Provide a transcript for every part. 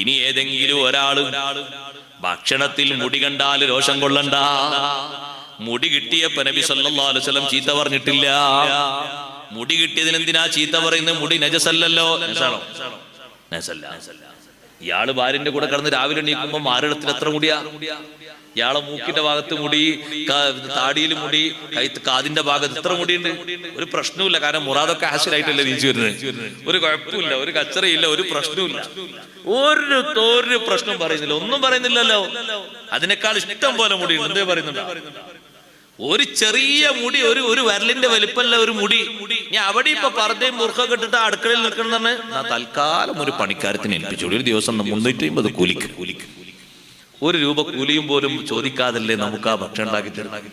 ഇനി ഏതെങ്കിലും ഒരാൾ ഭക്ഷണത്തിൽ മുടി കണ്ടാൽ രോഷം കൊള്ളണ്ട. മുടി കിട്ടിയപ്പോ നബി സല്ലല്ലാഹു അലൈഹി വസല്ലം ചീത്ത പറഞ്ഞിട്ടില്ല. മുടി കിട്ടിയതിന് എന്തിനാ ചീത്ത പറയുന്നത്? മുടി നജസല്ല. ഇയാൾ ഭാര്യന്റെ കൂടെ കിടന്ന് രാവിലെ എണീക്കുമ്പോ മാറിടത്തിൽ എത്ര മുടിയാ? ഇയാളെ മൂക്കിന്റെ ഭാഗത്ത് മുടി താടിയിൽ മുടി കാതിന്റെ ഭാഗത്ത് ഇത്ര മുടിയുണ്ട്. ഒരു പ്രശ്നവുമില്ല. കാരണം മുറാദൊക്കെ ഹാസിലായിട്ടല്ലേ നീച്ചു വരുന്നത്. ഒരു കുഴപ്പമില്ല ഒരു കച്ചറയില്ല. ഒരു പ്രശ്നവുമില്ല. ഒരു തോരു പ്രശ്നം പറയുന്നില്ല. ഒന്നും പറയുന്നില്ലല്ലോ. അതിനേക്കാൾ ഇഷ്ടം പോലെ മുടി എന്തേ പറയുന്നുണ്ട്? ഒരു ചെറിയ മുടി ഒരു ഒരു വരലിന്റെ വലിപ്പല്ല ഒരു മുടി. ഞാൻ അവിടെ ഇപ്പൊ പറഞ്ഞയും മുറുക്കൊക്കെ ഇട്ടിട്ട് അടുക്കളയിൽ നിൽക്കണമെന്ന് ഞാൻ തൽക്കാലം ഒരു പണിക്കാരത്തിന് ഏൽപ്പിച്ചു ഒരു ദിവസം മുന്നൂറ്റി അമ്പത് കൂലിക്ക് കൂലിക്ക്. ഒരു രൂപ കൂലിയും പോലും ചോദിക്കാതല്ലേ നമുക്ക് ആ ഭക്ഷണം ഉണ്ടാക്കി തരുന്നത്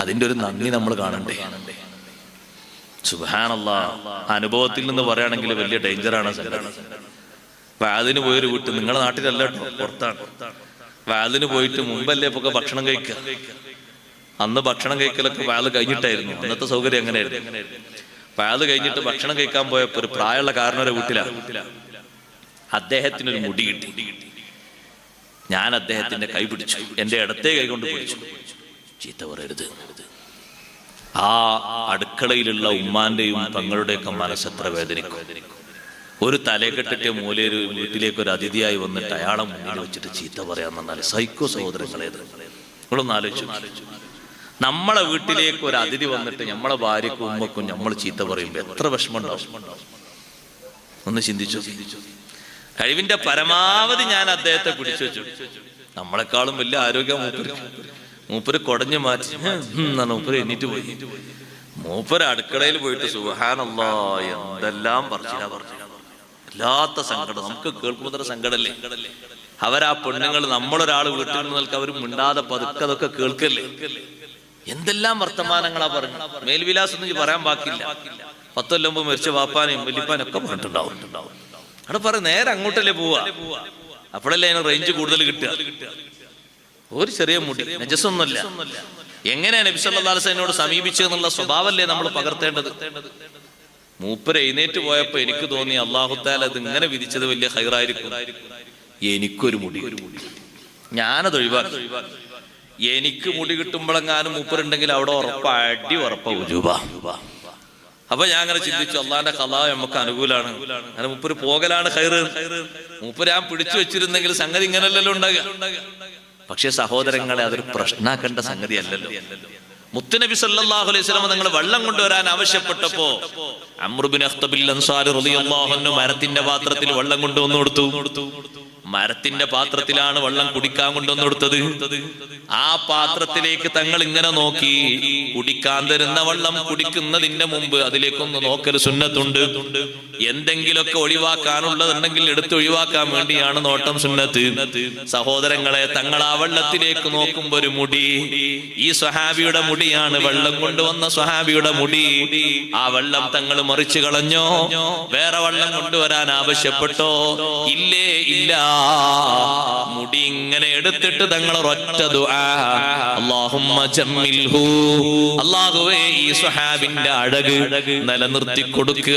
അതിന്റെ ഒരു നന്ദി നമ്മൾ കാണണ്ടേ? സുഹാനല്ല അനുഭവത്തിൽ നിന്ന് പറയുകയാണെങ്കിൽ വലിയ ഡേഞ്ചറാണ് വാതിന് പോയൊരു വീട്ട് നിങ്ങളുടെ നാട്ടിലല്ല കേട്ടോ പുറത്താണ്. വാതിന് പോയിട്ട് മുമ്പല്ലേ ഇപ്പൊ ഭക്ഷണം കഴിക്കുക? അന്ന് ഭക്ഷണം കഴിക്കലൊക്കെ വാത് കഴിഞ്ഞിട്ടായിരുന്നു. അന്നത്തെ സൗകര്യം എങ്ങനെയായിരുന്നു? വാത് കഴിഞ്ഞിട്ട് ഭക്ഷണം കഴിക്കാൻ പോയപ്പോ ഒരു പ്രായമുള്ള കാരണവരെ വീട്ടിലാണ് അദ്ദേഹത്തിനൊരു മുടി കിട്ടി. ഞാൻ അദ്ദേഹത്തിന്റെ കൈ പിടിച്ചു. എന്റെ ഇടത്തെ കൈ കൊണ്ട് പിടിച്ചു. ചീത്ത പറയരുത്. ആ അടുക്കളയിലുള്ള ഉമ്മാന്റെയും തങ്ങളുടെയൊക്കെ മനസ്സെത്ര വേദനിക്കും. ഒരു തലകെട്ടിട്ട് മൂലയൊരു വീട്ടിലേക്ക് ഒരു അതിഥിയായി വന്നിട്ട് അയാളെ മുന്നിൽ വെച്ചിട്ട് ചീത്ത പറയാൻ വന്നാൽ സൈക്കോ സഹോദരങ്ങളേത്? നിങ്ങളൊന്ന് ആലോചിച്ചു നമ്മളെ വീട്ടിലേക്ക് ഒരു അതിഥി വന്നിട്ട് നമ്മളെ ഭാര്യക്കും ഉമ്മക്കും നമ്മൾ ചീത്ത പറയുമ്പോ എത്ര വിഷമമുണ്ടാവും ഒന്ന് ചിന്തിച്ചു? ചിന്തിച്ചു? കഴിവിന്റെ പരമാവധി ഞാൻ അദ്ദേഹത്തെ പിടിച്ചു വെച്ചു. നമ്മളെക്കാളും വലിയ ആരോഗ്യ മൂപ്പര്. മൂപ്പര് കൊടഞ്ഞു മാറ്റി. മൂപ്പര് എന്നിട്ട് പോയി. മൂപ്പര് അടുക്കളയിൽ പോയിട്ട് സുഹാനല്ലോ എന്തെല്ലാം പറഞ്ഞില്ല പറഞ്ഞില്ല വല്ലാത്ത സങ്കടം. നമുക്ക് കേൾക്കുമ്പോൾ തന്നെ സങ്കടല്ലേ? അവരാ പെണ്ണുങ്ങൾ നമ്മളൊരാൾ വീട്ടിൽ നിന്ന് നിൽക്കുക അവർ മിണ്ടാതെ പതുക്കെ അതൊക്കെ കേൾക്കല്ലേ? എന്തെല്ലാം വർത്തമാനങ്ങളാ പറഞ്ഞു മേൽവിലാസം ഒന്നും പറയാൻ ബാക്കില്ല പത്തൊല്ലുമ്പോ മരിച്ച വാപ്പാനെയും വല്യപ്പാനും ഒക്കെ പറഞ്ഞിട്ടുണ്ടാവും. അവിടെ പറ നേരെ അങ്ങോട്ടല്ലേ പോവാ. അപ്പോഴല്ലേ അതിന് റേഞ്ച് കൂടുതൽ കിട്ടുക. ഒരു ചെറിയ മുടി നജസൊന്നുമല്ല എങ്ങനെയാണ് നബി സല്ലല്ലാഹു അലൈഹി സമീപിച്ചതെന്നുള്ള സ്വഭാവമല്ലേ നമ്മൾ പകർത്തേണ്ടത്? മൂപ്പര് എഴുന്നേറ്റ് പോയപ്പോ എനിക്ക് തോന്നി അള്ളാഹുത്താൽ അത് ഇങ്ങനെ വിധിച്ചത് വലിയ ഹൈറായിരിക്കും. എനിക്കൊരു മുടി. ഞാനത് ഒഴിവാക്കി. എനിക്ക് മുടി കിട്ടുമ്പോഴെങ്ങാനും മൂപ്പരുണ്ടെങ്കിൽ അവിടെ ഉറപ്പ അടി ഉറപ്പ ഉജുബ. അപ്പൊ ഞാൻ അങ്ങനെ ചിന്തിച്ചു അള്ളാന്റെ കലാ നമുക്ക് അനുകൂലാണ്. അങ്ങനെ മുപ്പര് പോകലാണ് ഹൈറ് മുപ്പര് ഞാൻ പിടിച്ചു വെച്ചിരുന്നെങ്കിൽ സംഗതി ഇങ്ങനല്ലല്ലോ ഉണ്ടാകുക. പക്ഷെ സഹോദരങ്ങളെ അതൊരു പ്രശ്നാക്കേണ്ട സംഗതി അല്ലല്ലോ മുത്തുനബി സല്ലാഹു അലൈഹി വസല്ലം നിങ്ങൾ വെള്ളം കൊണ്ടുവരാൻ ആവശ്യപ്പെട്ടപ്പോ അമ്രുബിൻ അഖ്തബിൽ അൻസാരി റളിയല്ലാഹു അൻഹു മരത്തിന്റെ പാത്രത്തിൽ വെള്ളം കൊണ്ടുവന്നു കൊടുത്തു. മരത്തിന്റെ പാത്രത്തിലാണ് വെള്ളം കുടിക്കാൻ കൊണ്ടുവന്നു കൊടുത്തത്. ആ പാത്രത്തിലേക്ക് തങ്ങൾ ഇങ്ങനെ നോക്കി. കുടിക്കാൻ തരുന്ന വെള്ളം കുടിക്കുന്നതിന്റെ മുമ്പ് അതിലേക്കൊന്ന് നോക്കൽ സുന്നത്തുണ്ട്. എന്തെങ്കിലുമൊക്കെ ഒഴിവാക്കാനുള്ളതുണ്ടെങ്കിൽ എടുത്ത് ഒഴിവാക്കാൻ വേണ്ടിയാണ് നോട്ടം സുന്നത്ത്. സഹോദരങ്ങളെ തങ്ങൾ ആ വെള്ളത്തിലേക്ക് നോക്കുമ്പോ ഒരു മുടി. ഈ സ്വഹാബിയുടെ മുടിയാണ് വെള്ളം കൊണ്ടുവന്ന സ്വഹാബിയുടെ മുടി. ആ വെള്ളം തങ്ങൾ മറിച്ചു കളഞ്ഞോ? വേറെ വെള്ളം കൊണ്ടുവരാൻ ആവശ്യപ്പെട്ടോ? ഇല്ലേ ഇല്ല. മുടി ഇങ്ങനെ എടുത്തിട്ട് തങ്ങൾ ഒറ്റ അല്ലാഹുവേ ഈ സ്വഹാബിന്റെ അഴക് നിലനിർത്തി കൊടുക്കുക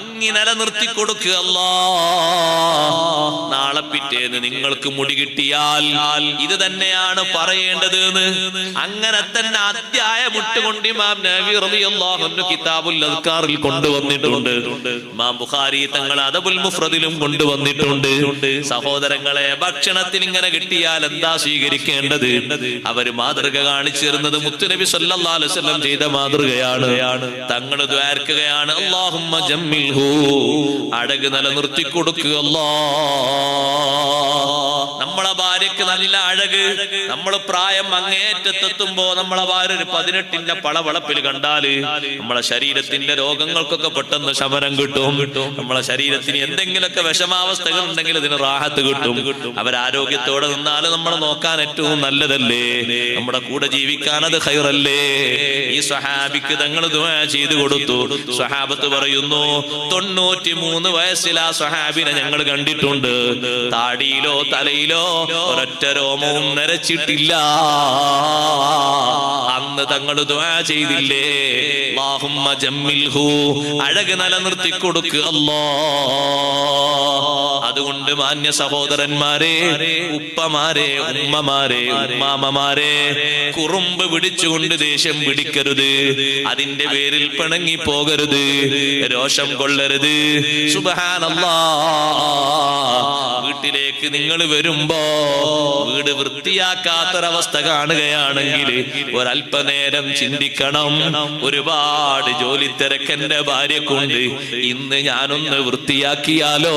ഭംഗി നിലനിർത്തി കൊടുക്കുക നാളെ പിറ്റേന്ന് നിങ്ങൾക്ക് മുടി കിട്ടിയാൽ ഇത് തന്നെയാണ് പറയേണ്ടത് അങ്ങനെ തന്നെ അധ്യായ മുട്ടുകൊണ്ട് ഇമാം നബി റളിയല്ലാഹു കിതാബുൽ അസ്കാറിൽ കൊണ്ടുവന്നിട്ടുണ്ട്. ഇമാം ബുഖാരി തങ്ങൾ അദബുൽ മുഫ്രദിലും കൊണ്ടുവന്നിട്ടുണ്ട്. സഹോദരങ്ങളെ ഭക്ഷണത്തിൽ ഇങ്ങനെ കിട്ടിയാൽ എന്താ സ്വീകരിക്കേണ്ടത്? അവർ മാതൃക കാണിച്ചിരുന്നത് മുത്തുനബി സല്ലല്ലാഹു അലൈഹി വസല്ലം ചെയ്ത മാതൃകയാണ്. തങ്ങൾ ദ്വാർക്കുകയാണ് അല്ലാഹുമ്മ അടക് നിലനിർത്തി കൊടുക്കുക അല്ലാ നമ്മളെ ഭാര്യക്ക് നല്ല അഴക്. നമ്മൾ പ്രായം അങ്ങേറ്റത്തെത്തുമ്പോ നമ്മളെ ഭാര്യ ഒരു പതിനെട്ടിന്റെ പളവളപ്പിൽ കണ്ടാൽ നമ്മളെ ശരീരത്തിന്റെ രോഗങ്ങൾക്കൊക്കെ പെട്ടെന്ന് ശമനം കിട്ടും. നമ്മളെ ശരീരത്തിന് എന്തെങ്കിലുമൊക്കെ വിഷമാവസ്ഥകൾ ഉണ്ടെങ്കിൽ ഇതിന് റാഹത്ത് കിട്ടും. അവരാരോഗ്യത്തോടെ നിന്നാൽ നമ്മൾ നോക്കാൻ ഏറ്റവും നല്ലതല്ലേ? നമ്മുടെ കൂടെ ജീവിക്കാൻ അത് ഹൈറല്ലേ ഈ സ്വഹാബിക്ക് തങ്ങൾ ചെയ്തു കൊടുത്തു. സ്വഹാബത്ത് പറയുന്നു തൊണ്ണൂറ്റി മൂന്ന് വയസ്സിൽ ആ സ്വഹാബിനെ ഞങ്ങൾ കണ്ടിട്ടുണ്ട്. താടിയിലോ തലയിലോ ഒരൊറ്റ രോമവും നരച്ചിട്ടില്ല. അന്ന് തങ്ങൾ ദുആ ചെയ്തില്ലേ? അഴക് നിലനിർത്തി കൊടുക്കുക അല്ലാ അതുകൊണ്ട് മാന്യ സഹോദരന്മാരെ ഉപ്പമാരെ ഉമ്മമാരെ ഉമ്മാമമാരെ കുറുമ്പ് പിടിച്ചുകൊണ്ട് ദേഷ്യം പിടിക്കരുത്. അതിന്റെ പേരിൽ പിണങ്ങി പോകരുത്. രോഷം കൊള്ളരുത്. വീട്ടിലേക്ക് നിങ്ങൾ വരുമ്പോ വീട് വൃത്തിയാക്കാത്തൊരവസ്ഥ കാണുകയാണെങ്കിൽ ഒരല്പനേരം ചിന്തിക്കണം. ഒരുപാട് ജോലി തിരക്കെന്റെ ഭാര്യക്കുണ്ട്. ഇന്ന് ഞാനൊന്ന് വൃത്തിയാക്കിയാലോ?